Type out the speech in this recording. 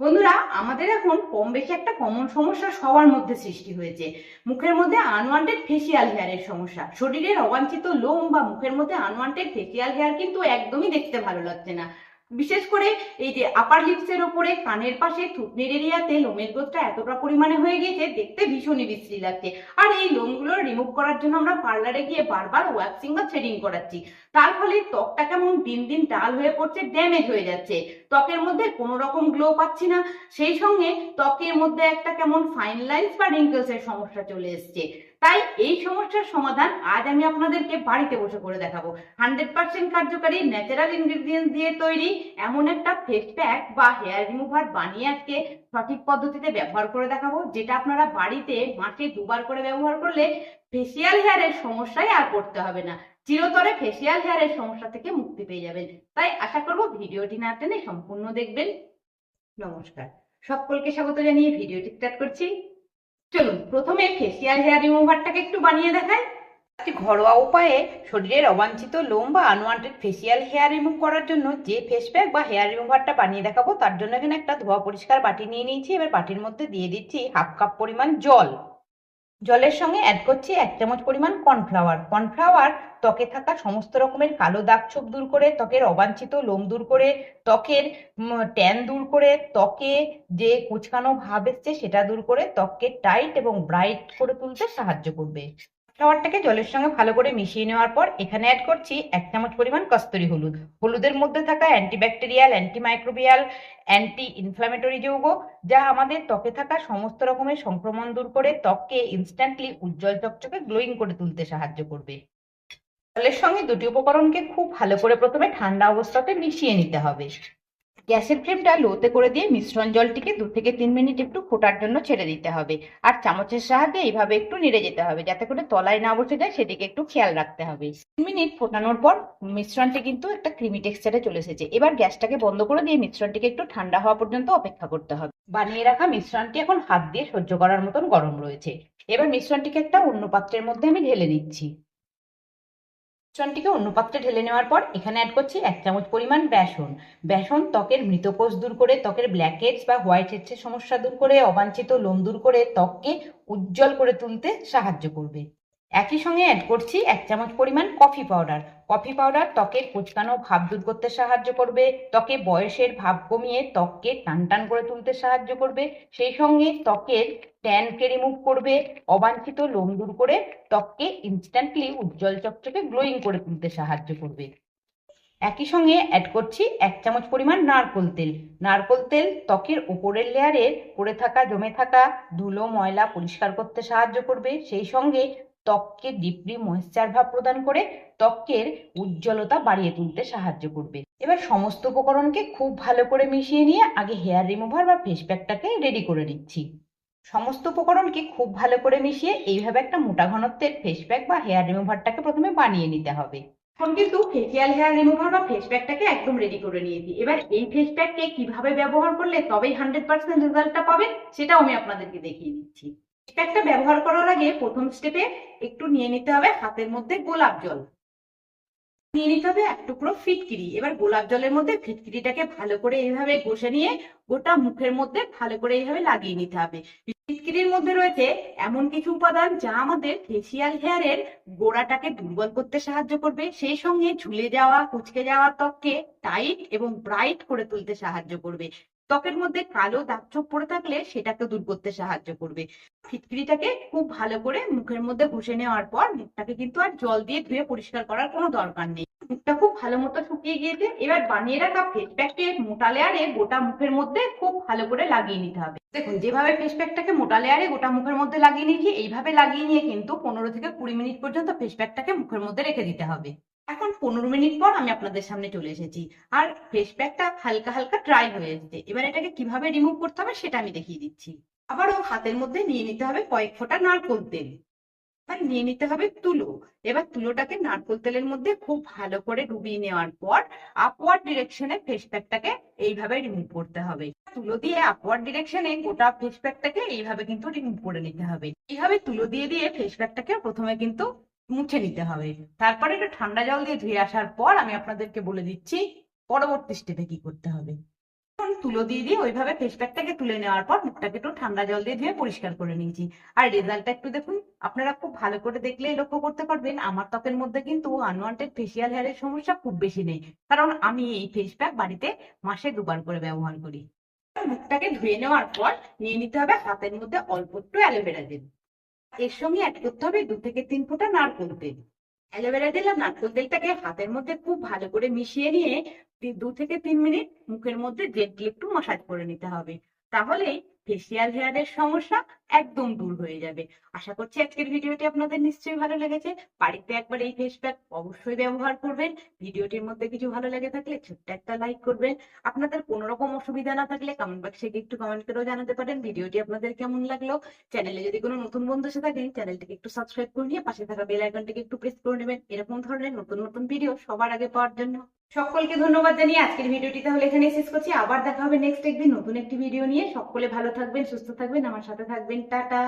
বন্ধুরা, আমাদের এখন কম বেশি একটা কমন সমস্যা সবার মধ্যে সৃষ্টি হয়েছে। মুখের মধ্যে আনওয়ান্টেড ফেসিয়াল হেয়ারের সমস্যা। শরীরের অবাঞ্ছিত লোম বা মুখের মধ্যে আনওয়ান্টেড ফেসিয়াল হেয়ার কিন্তু একদমই দেখতে ভালো লাগছে না। বিশেষ করে এই যে আপার লিপসের ওপরে, কানের পাশে, থুতনির এরিয়াতে লোমের গ্রোথটা এতটা পরিমাণে হয়ে গিয়েছে, দেখতে ভীষণই বিশ্রী লাগছে। আর এই লোমগুলো রিমুভ করার জন্য আমরা পার্লারে গিয়ে বারবার ওয়াক্সিং বা থ্রেডিং করাচ্ছি। তার ফলে ত্বকটা কেমন দিন দিন ডাল হয়ে পড়ছে ড্যামেজ হয়ে যাচ্ছে। ত্বকের মধ্যে কোনো রকম গ্লো পাচ্ছি না। সেই সঙ্গে ত্বকের মধ্যে একটা কেমন ফাইন লাইন্স বা রিঙ্কেলস এর সমস্যা চলে এসছে। তাই এই সমস্যার সমাধান আজ আমি আপনাদেরকে বাড়িতে বসে করে দেখাবো। হান্ড্রেড পার্সেন্ট কার্যকারী ন্যাচারাল ইনগ্রিডিয়েন্টস দিয়ে তৈরি এমন একটা ফেস প্যাক বা হেয়ার রিমুভার বানিয়ে আজকে সঠিক পদ্ধতিতে ব্যবহার করে দেখাবো, যেটা আপনারা বাড়িতে মাসে দুবার করে ব্যবহার করলে ফেসিয়াল হেয়ারের সমস্যায় আর পড়তে হবে না। চিরতরে ফেসিয়াল হেয়ারের সমস্যা থেকে মুক্তি পেয়ে যাবেন। তাই আশা করব ভিডিওটি না টেনে সম্পূর্ণ দেখবেন। নমস্কার। সকলকে স্বাগত জানিয়ে ভিডিওটি স্টার্ট করছি। চলুন, প্রথমে ফেসিয়াল হেয়ার রিমুভারটাকে একটু বানিয়ে একটি ঘরোয়া উপায়ে শরীরের অবাঞ্ছিত লোম বা আনওয়ান্টেড ফেসিয়াল হেয়ার রিমুভ করার জন্য যে ফেস প্যাক বা হেয়ার রিমুভারটা বানিয়ে দেখাবো, তার জন্য এখানে একটা ধোয়া পরিষ্কার বাটি নিয়ে নিয়েছি। এবার বাটির মধ্যে দিয়ে দিচ্ছি হাফ কাপ পরিমাণ জল। জলের সঙ্গে অ্যাড করছি এক চামচ পরিমাণ কর্নফ্লাওয়ার কর্নফ্লাওয়ার ত্বকে থাকা সমস্ত রকমের কালো দাগ ছোপ দূর করে, ত্বকের অবাঞ্ছিত লোম দূর করে, ত্বকের ট্যান দূর করে, ত্বকে যে কুচকানো ভাব এসছে সেটা দূর করে, ত্বককে টাইট এবং ব্রাইট করে তুলতে সাহায্য করবে। ফ্লাওয়ারটাকে জলের সঙ্গে ভালো করে মিশিয়ে নেওয়ার পর এখানে অ্যাড করছি এক চামচ পরিমাণ কস্তুরি হলুদ। হলুদের মধ্যে থাকা অ্যান্টিব্যাকটেরিয়াল অ্যান্টিমাইক্রোবিয়াল অ্যান্টি ইনফ্ল্যামেটরি যৌগ, যা আমাদের ত্বকে থাকা সমস্ত রকমের সংক্রমণ দূর করে ত্বককে ইনস্ট্যান্টলি উজ্জ্বল চকচকে গ্লোয়িং করে তুলতে সাহায্য করবে। জলের সঙ্গে দুটি উপকরণকে খুব ভালো করে প্রথমে ঠান্ডা অবস্থাতে মিশিয়ে নিতে হবে। গ্যাসের ফ্লেমটা লোতে করে দিয়ে মিশ্রণ জলটিকে দু থেকে তিন মিনিট একটু ফোটার জন্য ছেড়ে দিতে হবে। আর চামচের সাহায্যে এইভাবে একটু নেড়ে যেতে হবে, যাতে করে তলায় না বসে যায়, সেদিকে একটু খেয়াল রাখতে হবে। তিন মিনিট ফোটানোর পর মিশ্রণটি কিন্তু একটা ক্রিমি টেক্সচারে চলে এসেছে। এবার গ্যাসটাকে বন্ধ করে দিয়ে মিশ্রণটিকে একটু ঠান্ডা হওয়া পর্যন্ত অপেক্ষা করতে হবে। বানিয়ে রাখা মিশ্রণটি এখন হাত দিয়ে সহ্য করার মতন গরম রয়েছে। এবার মিশ্রণটিকে একটা অন্য পাত্রের মধ্যে আমি ঢেলে নিচ্ছি। মিশ্রণটিকে অন্য পাত্রে ঢেলে নেওয়ার পর এখানে অ্যাড করছি এক চামচ পরিমাণ বেসন। বেসন ত্বকের মৃতকোষ দূর করে, ত্বকের ব্ল্যাক হেডস বা হোয়াইট হেডসের সমস্যা দূর করে, অবাঞ্ছিত লোম দূর করে ত্বককে উজ্জ্বল করে তুলতে সাহায্য করবে। একই সঙ্গে অ্যাড করছি এক চামচ পরিমাণ কফি পাউডার কফি পাউডার ত্বকের কুচকানো ভাব দূর করতে সাহায্য করবে, ত্বকে বয়সের ভাব কমিয়ে ত্বককে টান টান করে তুলতে সাহায্য করবে, সেই সঙ্গে ত্বকের ট্যানকে রিমুভ করবে, অবাঞ্ছিত লোম দূর করে ত্বককে ইনস্ট্যান্টলি উজ্জ্বল চকচকে গ্লোয়িং করে তুলতে সাহায্য করবে। একই সঙ্গে অ্যাড করছি এক চামচ পরিমাণ নারকোল তেল। নারকোল তেল ত্বকের উপরের লেয়ারে পড়ে থাকা, জমে থাকা ধুলো, ময়লা পরিষ্কার করতে সাহায্য করবে, সেই সঙ্গে ত্বককে ডিপলি ময়েশ্চার ভাব প্রদান করে ত্বকের উজ্জ্বলতা বাড়িয়ে তুলতে সাহায্য করবে। এবার সমস্ত উপকরণকে খুব ভালো করে মিশিয়ে নিয়ে আগে হেয়ার রিমুভার বা ফেস প্যাকটাকে রেডি করে নিচ্ছি। সমস্ত উপকরণকে খুব ভালো করে মিশিয়ে এইভাবে একটা মোটা ঘনত্বের ফেস প্যাক বা হেয়ার রিমুভারটাকে প্রথমে বানিয়ে নিতে হবে। এখন কিন্তু ফেসিয়াল হেয়ার রিমুভার বা ফেস প্যাকটাকে একদম রেডি করে নিয়েছি। এবার এই ফেস প্যাককে কীভাবে ব্যবহার করলে তবেই হান্ড্রেড পার্সেন্ট রেজাল্টটা পাবেন, সেটাও আমি আপনাদেরকে দেখিয়ে দিচ্ছি। প্যাকটা ব্যবহার করার আগে প্রথম স্টেপে একটু নিয়ে নিতে হবে হাতের মধ্যে গোলাপ জল। নিয়ে নিতে হবে এক টুকরো ফিটকিরি। এবার গোলাপ জলের মধ্যে ফিটকিরিটাকে ভালো করে এইভাবে ঘষে নিয়ে গোটা মুখের মধ্যে ভালো করে এইভাবে লাগিয়ে নিতে হবে। ফিটকিরির মধ্যে রয়েছে এমন কিছু উপাদান যা আমাদের ফেসিয়াল হেয়ারের গোড়াটাকে দুর্বল করতে সাহায্য করবে। সেই সঙ্গে ঝুলে যাওয়া, কুচকে যাওয়া ত্বককে টাইট এবং ব্রাইট করে তুলতে সাহায্য করবে। ত্বকের মধ্যে কালো দাগ ছোপ পড়ে থাকলে সেটাকে দূর করতে সাহায্য করবে। ফিটকিরিটাকে খুব ভালো করে মুখের মধ্যে ঘষে নেওয়ার পর মুখটাকে কিন্তু আর জল দিয়ে ধুয়ে পরিষ্কার করার কোনো দরকার নেই। মুখটা খুব ভালো মতো শুকিয়ে গিয়েছে। এবার বানিয়ে রাখা ফেস প্যাককে মোটা লেয়ারে গোটা মুখের মধ্যে খুব ভালো করে লাগিয়ে নিতে হবে। দেখুন, যেভাবে ফেস প্যাকটাকে মোটা লেয়ারে গোটা মুখের মধ্যে লাগিয়ে নিয়েছি, এইভাবে লাগিয়ে নিয়ে কিন্তু পনেরো থেকে কুড়ি মিনিট পর্যন্ত ফেস প্যাকটাকে মুখের মধ্যে রেখে দিতে হবে। এখন পনেরো মিনিট পর আমি আপনাদের সামনে চলে এসেছি। আর ফেস প্যাকটা হালকা হালকা ড্রাই হয়ে এসেছে। এবার এটাকে কীভাবে রিমুভ করতে হবে সেটা আমি দেখিয়ে দিচ্ছি। আবারও হাতের মধ্যে নিয়ে নিতে হবে কয়েক ফোঁটা নারকোল তেল। নিয়ে নিতে হবে তুলো। এবার তুলোটাকে নারকোল তেলের মধ্যে খুব ভালো করে ডুবিয়ে নেওয়ার পর আপওয়ার্ড ডিরেকশনে ফেস প্যাকটাকে এইভাবে রিমুভ করতে হবে। তুলো দিয়ে আপওয়ার্ড ডিরেকশনে গোটা ফেস প্যাকটাকে এইভাবে কিন্তু রিমুভ করে নিতে হবে। এইভাবে তুলো দিয়ে দিয়ে ফেস প্যাকটাকে প্রথমে কিন্তু মুছে নিতে হবে। তারপরে একটু ঠান্ডা জল দিয়ে ধুয়ে আসার পর আমি আপনাদেরকে বলে দিচ্ছি পরবর্তী স্টেপে কি করতে হবে। তুলো দিয়ে দিয়ে ওইভাবে ফেস প্যাকটাকে তুলে নেওয়ার পর মুখটাকে একটু ঠান্ডা জল দিয়ে ধুয়ে পরিষ্কার করে নিয়েছি। আর রেজাল্টটা একটু দেখুন, আপনারা খুব ভালো করে দেখলেই লক্ষ্য করতে পারবেন, আমার ত্বকের মধ্যে কিন্তু আনওয়ান্টেড ফেসিয়াল হেয়ারের সমস্যা খুব বেশি নেই। কারণ আমি এই ফেস প্যাক বাড়িতে মাসে দুবার করে ব্যবহার করি। মুখটাকে ধুয়ে নেওয়ার পর নিয়ে নিতে হবে হাতের মধ্যে অল্প একটু অ্যালোভেরা জেল। এর সঙ্গে অ্যাড করতে হবে দু থেকে তিন ফোঁটা নারকেল তেল। অ্যালোভেরা দিলাম আর নারকেল তেলটাকে হাতের মধ্যে খুব ভালো করে মিশিয়ে নিয়ে দু থেকে তিন মিনিট মুখের মধ্যে জেন্টলি একটু মাসাজ করে নিতে হবে। তাহলেই ফেসিয়াল হেয়ারের সমস্যা একদম দূর হয়ে যাবে। আশা করছি আজকের ভিডিওটি আপনাদের নিশ্চয়ই ভালো লেগেছে। বাড়িতে একবার এই ফেস প্যাক অবশ্যই ব্যবহার করবেন। ভিডিওটির মধ্যে কিছু ভালো লেগে থাকলে ছোট্ট একটা লাইক করবেন। আপনাদের কোনো রকম অসুবিধা না থাকলে কমেন্ট বক্সে গিয়ে একটু কমেন্ট করেও জানাতে পারেন ভিডিওটি আপনাদের কেমন লাগল। চ্যানেলে যদি কোনো নতুন বন্ধু এসে থাকেন চ্যানেলটিকে একটু সাবস্ক্রাইব করে নিয়ে পাশে থাকা বেল আইকনটিকে একটু প্রেস করে নেবেন। এরকম ধরনের নতুন নতুন ভিডিও সবার আগে পাওয়ার জন্য। সকলকে ধন্যবাদ জানিয়ে আজকের ভিডিওটি তাহলে এখানে শেষ করছি। আবার দেখা হবে নেক্সট একদিন নতুন একটি ভিডিও নিয়ে। সকলে ভালো থাকবেন, সুস্থ থাকবেন, আমার সাথে থাকবেন। টাটা!